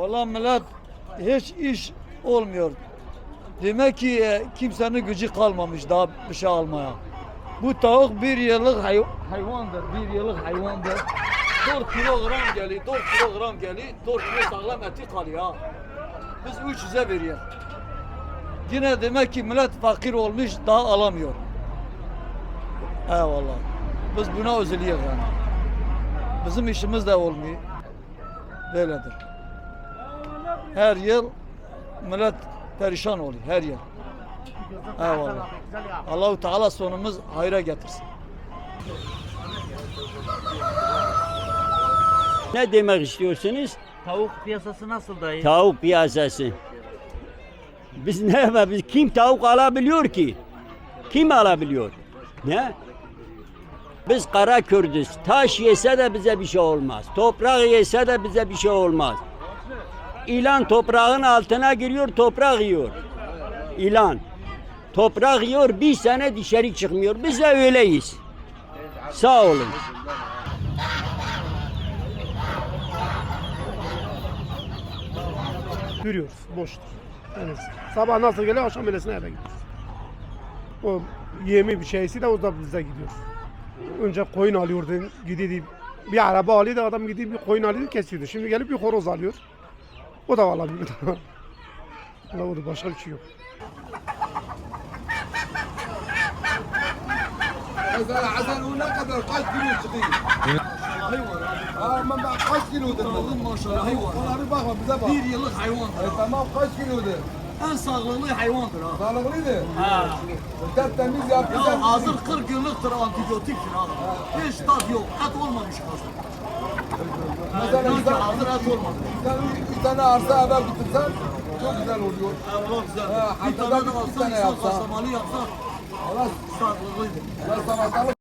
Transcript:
Valla millet hiç iş olmuyor. Demek ki e, kimsenin gücü kalmamış daha bir şey almaya. Bu tavuk bir yıllık hay- hayvandır, bir yıllık hayvandır. 4 kilogram geliyor, 4 kilogram geliyor, 4 kilo sağlam eti kalıyor. Biz 300'e veriyoruz. Yine demek ki millet fakir olmuş daha alamıyor. Eyvallah. Biz buna üzülüyoruz yani. Bizim işimiz de olmuyor. Böyledir. Her yıl millet perişan oluyor her yıl. Eyvallah. Allahu Teala sonumuz hayra getirsin. Ne demek istiyorsunuz? Tavuk piyasası nasıl dayı? Tavuk piyasası. Biz ne yapalım? Biz kim tavuk alabiliyor ki? Kim alabiliyor? Ne? Biz kara Kürdüz. Taş yese de bize bir şey olmaz. Toprak yese de bize bir şey olmaz. İlan toprağın altına giriyor, toprak yiyor. İlan. Toprak yiyor, bir sene dışarı çıkmıyor. Biz de öyleyiz. Sağ olun. Görüyoruz, boştur. Yani sabah nasıl geliyor, akşam öylesine eve gidiyoruz. O yemi bir şeysi de o da bize gidiyor. Önce koyun alıyordu, gidiyordu. Bir araba alıyordu, adam gidiyor bir koyun alıyordu, kesiyordu. Şimdi gelip bir horoz alıyor. O da valla bir tane. O da başka bir şey yok. هذا عزلونا قدر قاش كيلو تقيل ما قاش كيلو ده ما شاء الله. والله باغا بزاف دير يلا حيوان. ما قاش كيلو En sağlıklı hayvandır ha. Sağlıklı de. Ha. Tertemiz yaptı. Ya hazır 40 yıllıktır antibiyotiktir ha. Hiç tat yok. Et olmamış hazır. Mesela ki sen, hazır et olmadı. sen bir tane arsa eve bitirsen çok güzel oluyor. Allah güzel. Ha, Bir tane de alsan insan kasamalı yapsa Allah, sağlıklıydı. Allah sana sağlık